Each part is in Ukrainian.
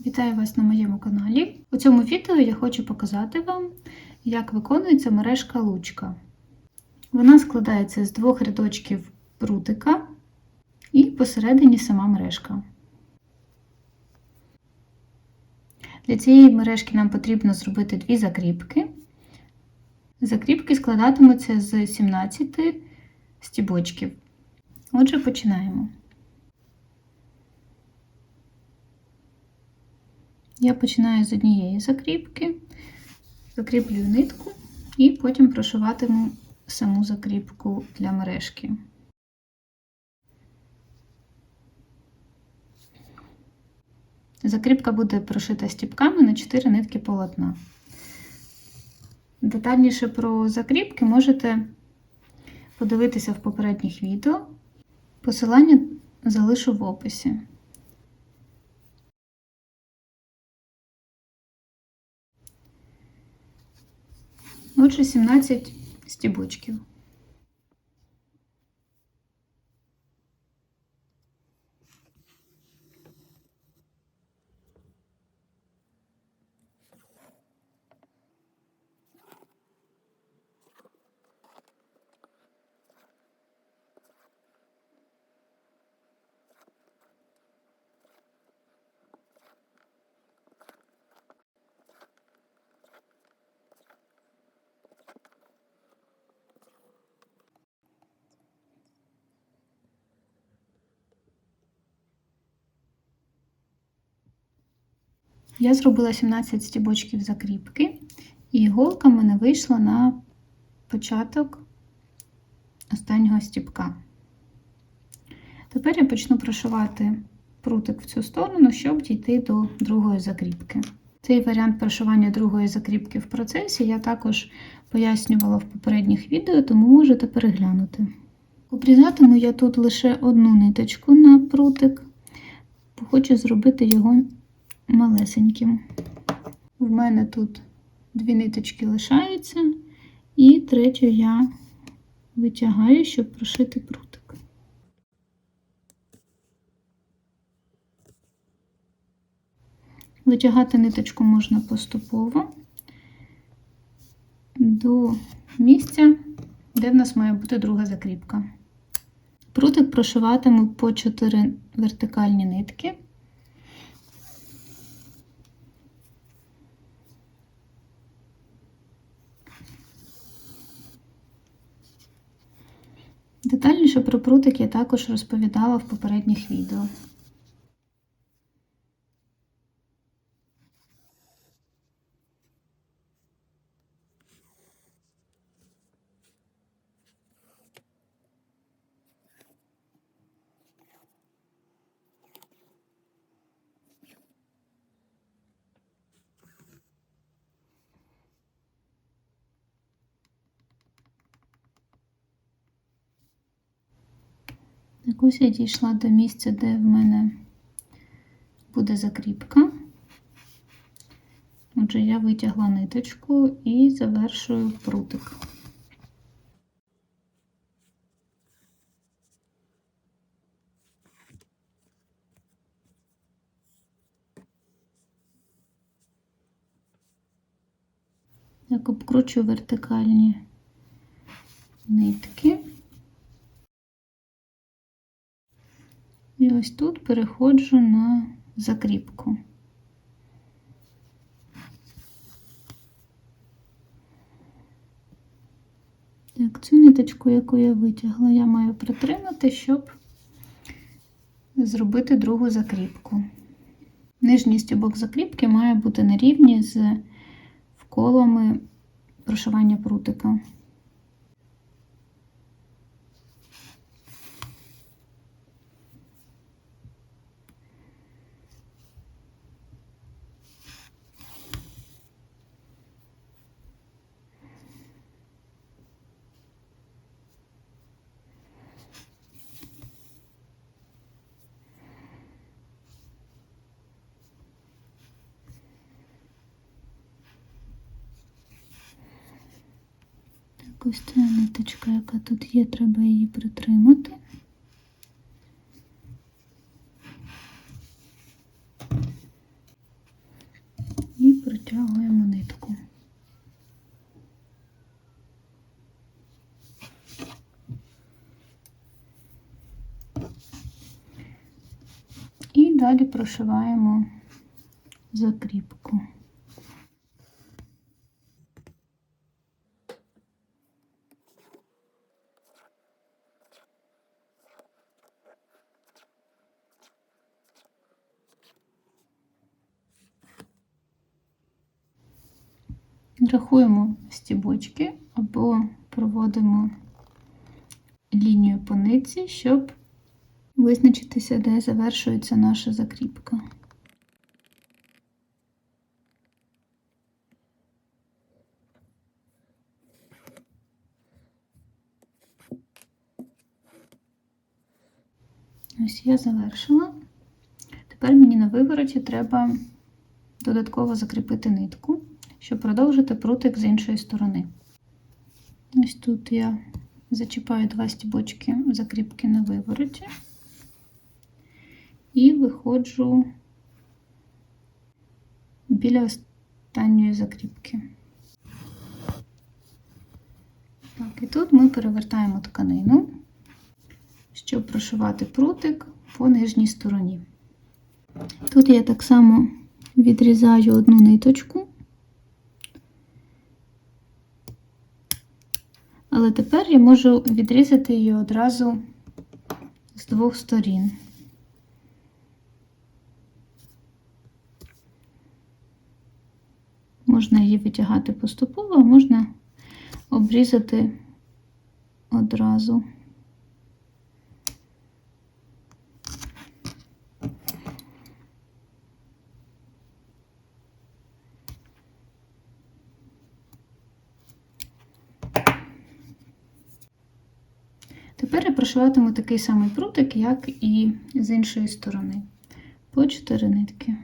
Вітаю вас на моєму каналі. У цьому відео я хочу показати вам, як виконується мережка лучка. Вона складається з двох рядочків прутика і посередині сама мережка. Для цієї мережки нам потрібно зробити дві закріпки. Закріпки складатимуться з 17 стібочків. Отже, починаємо. Я починаю з однієї закріпки, закріплюю нитку і потім прошиватиму саму закріпку для мережки. Закріпка буде прошита стіпками на 4 нитки полотна. Детальніше про закріпки можете подивитися в попередніх відео. Посилання залишу в описі. Отже, 17 стібочків. Я зробила 17 стібочків закріпки, і іголка в мене вийшла на початок останнього стібка. Тепер я почну прошивати прутик в цю сторону, щоб дійти до другої закріпки. Цей варіант прошивання другої закріпки в процесі я також пояснювала в попередніх відео, тому можете переглянути. Обрізатиму я тут лише одну ниточку на прутик, бо хочу зробити його малесеньким. В мене тут дві ниточки лишаються, і третю я витягаю, щоб прошити прутик. Витягати ниточку можна поступово до місця, де в нас має бути друга закріпка. Прутик прошиватиму по 4 вертикальні нитки. Детальніше про прутик я також розповідала в попередніх відео. Якось я дійшла до місця, де в мене буде закріпка. Отже, я витягла ниточку і завершую прутик. Так обкручую вертикальні нитки. Ось тут переходжу на закріпку. Так, цю ниточку, яку я витягла, я маю притримати, щоб зробити другу закріпку. Нижній стібок закріпки має бути на рівні з вколами прошивання прутика. ось ця ниточка, яка тут є, треба її притримати. І протягуємо нитку. І далі прошиваємо закріпку. Рахуємо стібочки або проводимо лінію по нитці, щоб визначитися, де завершується наша закріпка. Ось я завершила. Тепер мені на вивороті треба додатково закріпити нитку, щоб продовжити прутик з іншої сторони. Ось тут я зачіпаю два стібочки закріпки на вивороті і виходжу біля останньої закріпки. Так, і тут ми перевертаємо тканину, щоб прошивати прутик по нижній стороні. Тут я так само відрізаю одну ниточку, але тепер я можу відрізати її одразу з двох сторін. Можна її витягати поступово, а можна обрізати одразу. Тепер я прошиватиму такий самий прутик, як і з іншої сторони, по 4 нитки.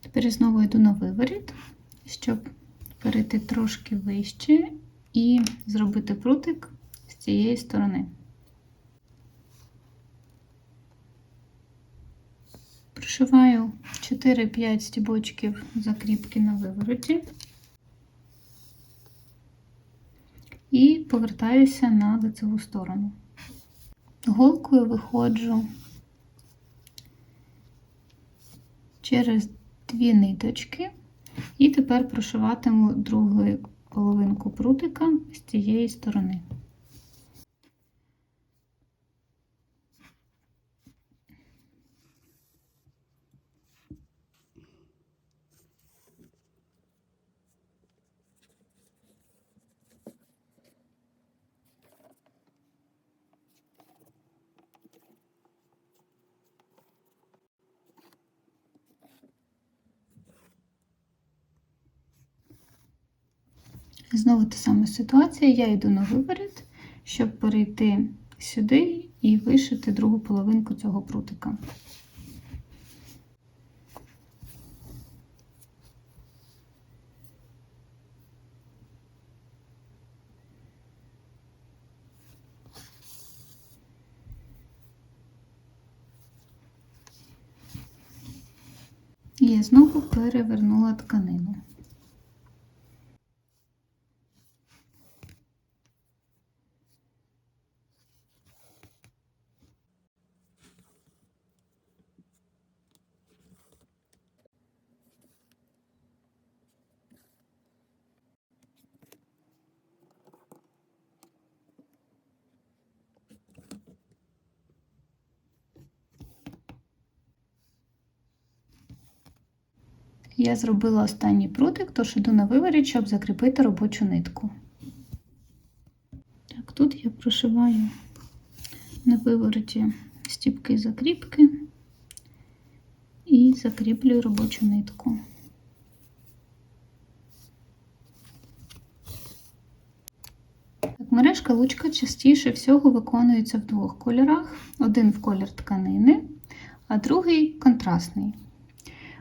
Тепер знову йду на виворіт, щоб перейти трошки вище і зробити прутик з цієї сторони. Прошиваю 4-5 стібочків закріпки на вивороті і повертаюся на лицеву сторону. Голкою виходжу через дві ниточки, і тепер прошиватиму другу половинку прутика з цієї сторони. Знову та сама ситуація, я йду на виворіт, щоб перейти сюди і вишити другу половинку цього прутика. І я знову перевернула тканину. Я зробила останній прутик, тож іду на виворіт, щоб закріпити робочу нитку. Так, тут я прошиваю на вивороті стіпки закріпки і закріплюю робочу нитку. Мережка лучка частіше всього виконується в двох кольорах: один в колір тканини, а другий контрастний.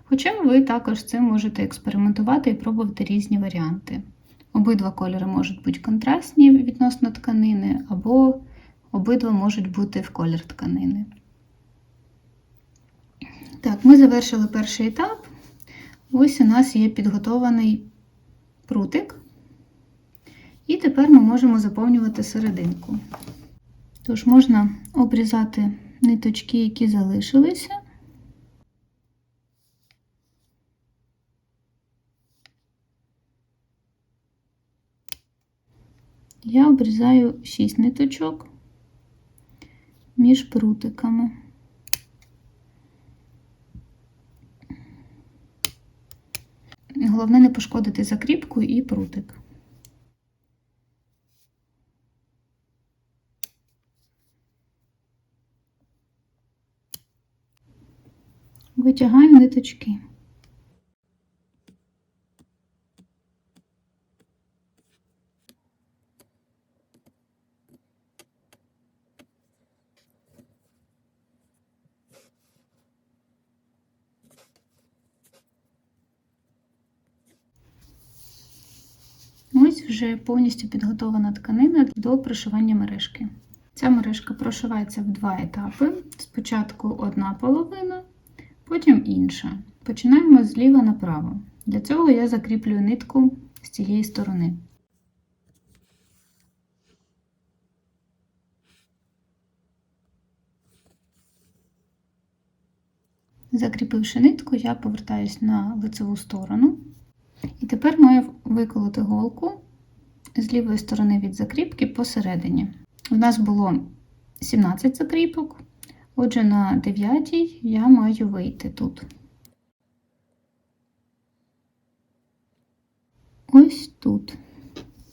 Хоча ви також цим можете експериментувати і пробувати різні варіанти. Обидва кольори можуть бути контрастні відносно тканини, або обидва можуть бути в колір тканини. Так, ми завершили перший етап. Ось у нас є підготований прутик. І тепер ми можемо заповнювати серединку. Тож можна обрізати ниточки, які залишилися. Я обрізаю 6 ниточок між прутиками. Головне не пошкодити закріпку і прутик. Витягаю ниточки. Ось вже повністю підготована тканина до прошивання мережки. Ця мережка прошивається в два етапи. Спочатку одна половина, потім інша. Починаємо зліва направо. Для цього я закріплюю нитку з цієї сторони. Закріпивши нитку, я повертаюсь на лицеву сторону. І тепер маю виколоти голку з лівої сторони від закріпки посередині. У нас було 17 закріпок, отже, на 9 я маю вийти тут. Ось тут.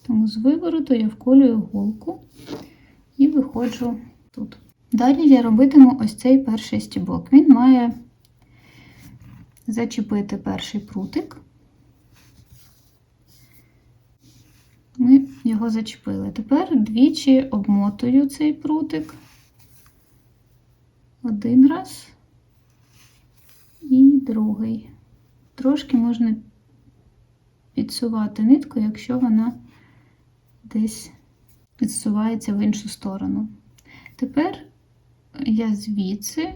Тому з вивороту я вколюю голку і виходжу тут. Далі я робитиму ось цей перший стібок. Він має зачепити перший прутик. Ми його зачепили. Тепер двічі обмотую цей прутик. Один раз і другий. Трошки можна підсувати нитку, якщо вона десь підсувається в іншу сторону. Тепер я звідси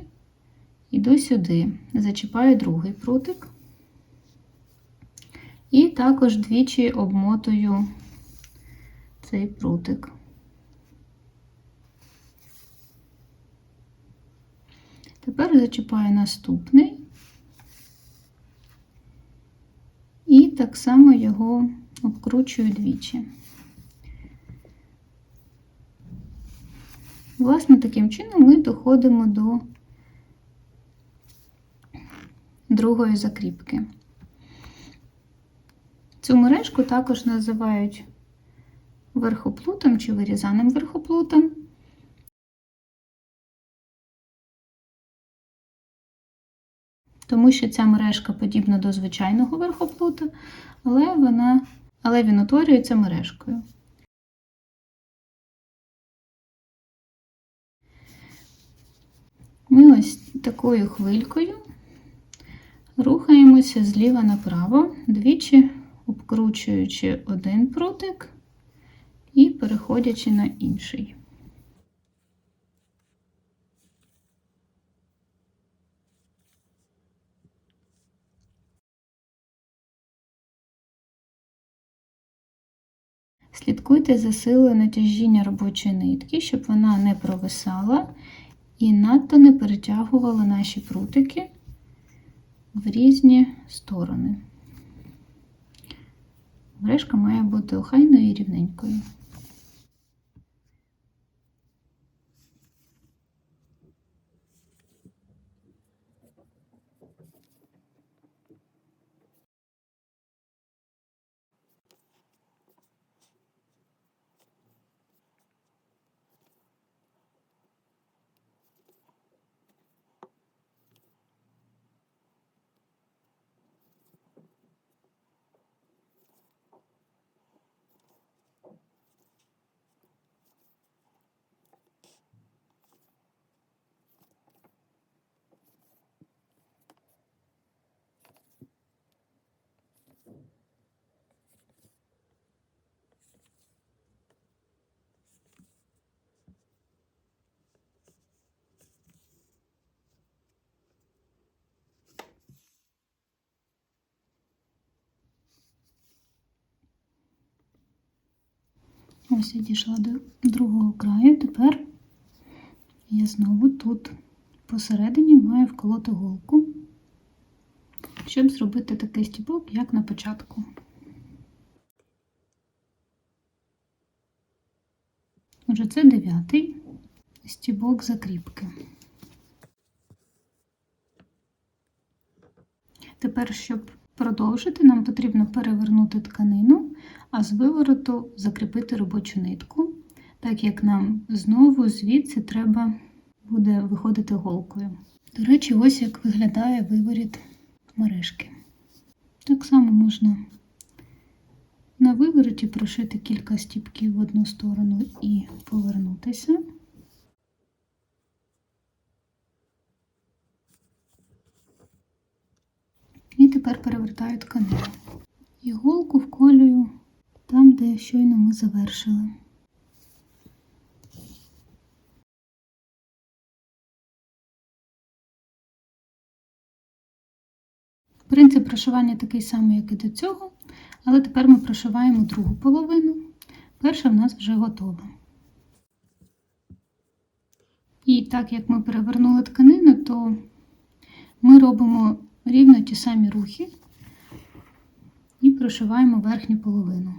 йду сюди, зачіпаю другий прутик. І також двічі обмотую цей прутик. Тепер зачіпаю наступний і так само його обкручую двічі. Власне, таким чином ми доходимо до другої закріпки. Цю мережку також називають верхоплутом чи вирізаним верхоплутом. Тому що ця мережка подібна до звичайного верхоплута, але, вона, але він утворюється мережкою. Ми ось такою хвилькою рухаємося зліва направо, двічі обкручуючи один прутик і переходячи на інший. Слідкуйте за силою натяжіння робочої нитки, щоб вона не провисала і надто не перетягувала наші прутики в різні сторони. Мережка має бути охайною і рівненькою. Ось я дійшла до другого краю. Тепер я знову тут посередині маю вколоти голку, щоб зробити такий стіпок, як на початку. Отже, це дев'ятий стібок закріпки. Тепер, щоб продовжити, нам потрібно перевернути тканину, а з вивороту закріпити робочу нитку, так як нам знову звідси треба буде виходити голкою. До речі, ось як виглядає виворіт мережки. Так само можна на вивороті прошити кілька стіпків в одну сторону і повернутися. І тепер перевертаю тканину. Іголку вколюю там, де щойно ми завершили. Принцип прошивання такий самий, як і до цього, але тепер ми прошиваємо другу половину. Перша в нас вже готова. І так як ми перевернули тканину, то ми робимо рівно ті самі рухи і прошиваємо верхню половину.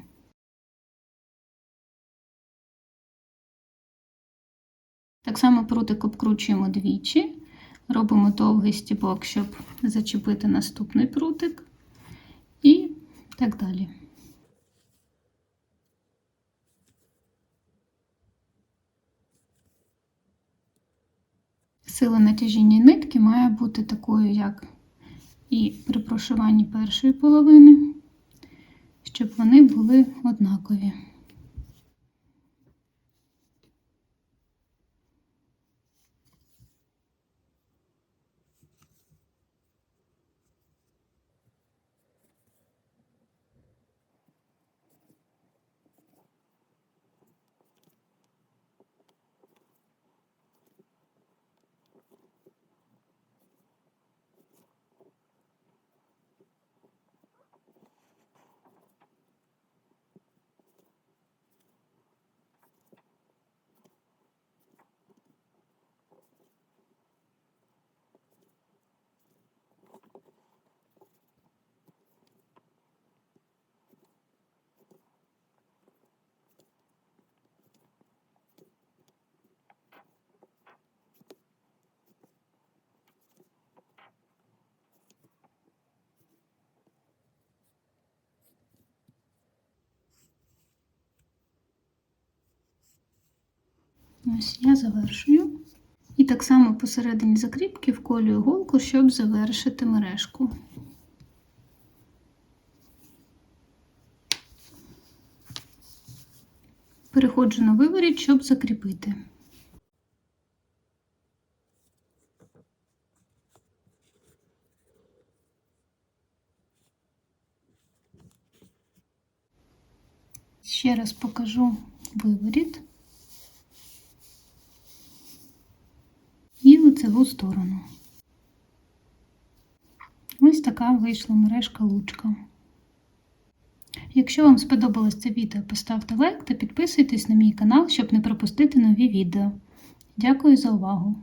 Так само прутик обкручуємо двічі, робимо довгий стібок, щоб зачепити наступний прутик, і так далі. Сила натяжіння нитки має бути такою, як і при прошиванні першої половини, щоб вони були однакові. Ось я завершую. І так само посередині закріпки вколюю голку, щоб завершити мережку. Переходжу на виворіт, щоб закріпити. Ще раз покажу виворіт. І лицеву сторону. Ось така вийшла мережка лучка. Якщо вам сподобалось це відео, поставте лайк та підписуйтесь на мій канал, щоб не пропустити нові відео. Дякую за увагу!